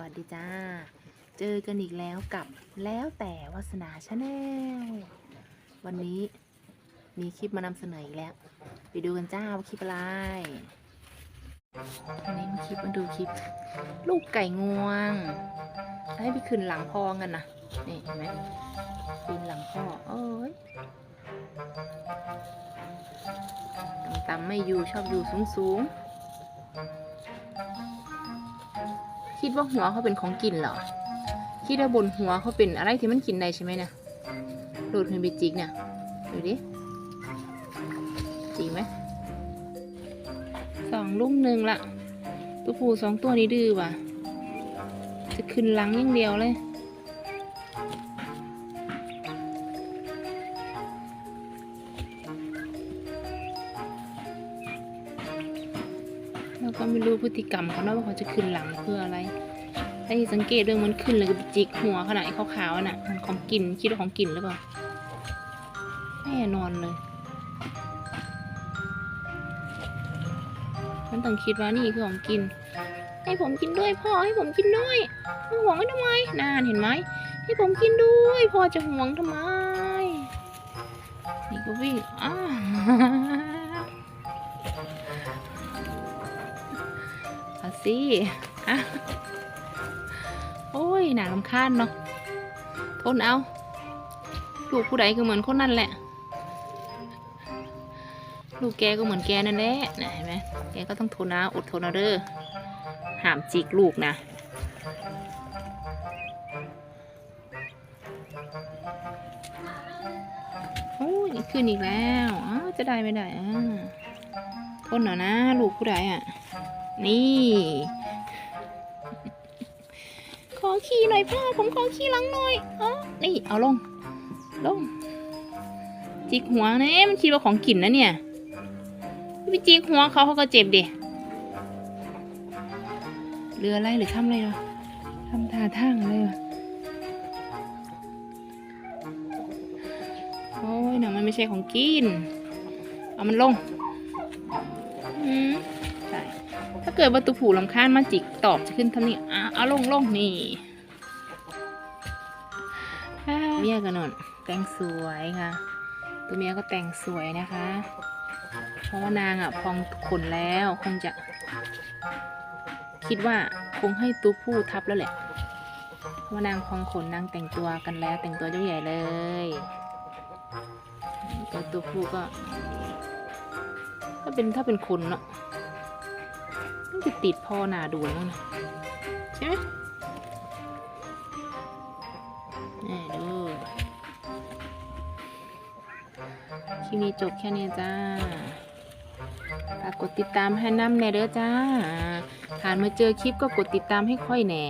วัสดีจ้า เจอกันอีกแล้วกับแล้วแต่วาสนาชาแนลวันนี้มีคลิปมานำเสนออีกแล้ว ไปดูกันจ้าว่าคลิปอะไรวันนี้มาคลิปมาดูคลิป ลูกไก่งวงให้ไปขึ้นหลังพ่อกันนะนี่เห็นไหมปีนหลังพ่อเอ้ยต่ำๆไม่อยู่ชอบอยู่สูงๆ คิดว่าหัวเขาเป็นของกินเหรอ คิดว่าบนหัวเขาเป็นอะไรที่มันกินได้ใช่ไหมเนี่ยโดดขึ้นไปจิกเนี่ยดูดิจริงไหมสองลูกหนึ่งละตัวผู้สองตัวนี้ดื้อว่ะ จะขึ้นหลังอย่างเดียวเลย เราก็ไม่รู้พฤติกรรมเขานะว่าเขาจะขึ้นหลังเพื่ออะไรถ้าที่สังเกตเรื่องมันขึ้นเลยก็ไปจิกหัวขนาดขาวๆน่ะมันของกินคิดว่าของกินหรือเปล่าแน่นอนเลย มันต้องคิดว่านี่คือของกิน ให้ผมกินด้วยพ่อให้ผมกินด้วยมาห่วงไว้ทำไมนานเห็นไหมให้ผมกินด้วยพ่อจะห่วงทำไม นี่ก็วิ่งอ้า เอาสิอะโอ้ยหนาลำคาญเนาะทนเอาลูกผู้ใดก็เหมือนคนนั่นแหละ ลูกแกก็เหมือนแกนั่นแหละนะเห็นไหมแกก็ต้องทนเอาอดทนเอาเด้อห้ามจิกลูกนะโอ้ยขึ้นอีกแล้วอ้าวจะได้ไม่ได้อ่าทนหน่อยนะ ลูกผู้ใดอะ นี่ ขอขี่หน่อยพ่อผมขอขี่หลังหน่อยอ๋อนี่เอาลง ลง จิกหัวเนี่ยมันคิดว่าของกินนะเนี่ยไปจิกหัวเขาเขาก็เจ็บดิเรืออะไรหรือทำอะไรเหรอทำท่าทางอะไรเหรอโอ้ยหนังมันไม่ใช่ของกิน เอามันลง อืม ถ้าเกิดว่าตัวผูลำค้าญมาจิกตอบจะขึ้นทำนี่อะเอาลงลงนี่เมียกันนนแต่งสวยค่ะ ตัวเมียก็แต่งสวยนะคะ เพราะว่านางอะพองขนแล้วคงจะ คิดว่าคงให้ตัวผู้ทับแล้วแหละเพราะว่านางพองขนนางแต่งตัวกันแล้ว แต่งตัวเจ้าใหญ่เลยตัวตัวผู้ก็ก็เป็นถ้าเป็นคนเนาะ จะติดพ่อหนาดูมั้งนะใช่ไหมนี่ดูคลิปนี้จบแค่นี้จ้าฝากกดติดตามให้น้ำแน่เด้อจ้าผ่านมาเจอคลิปก็กดติดตามให้ค่อยแน่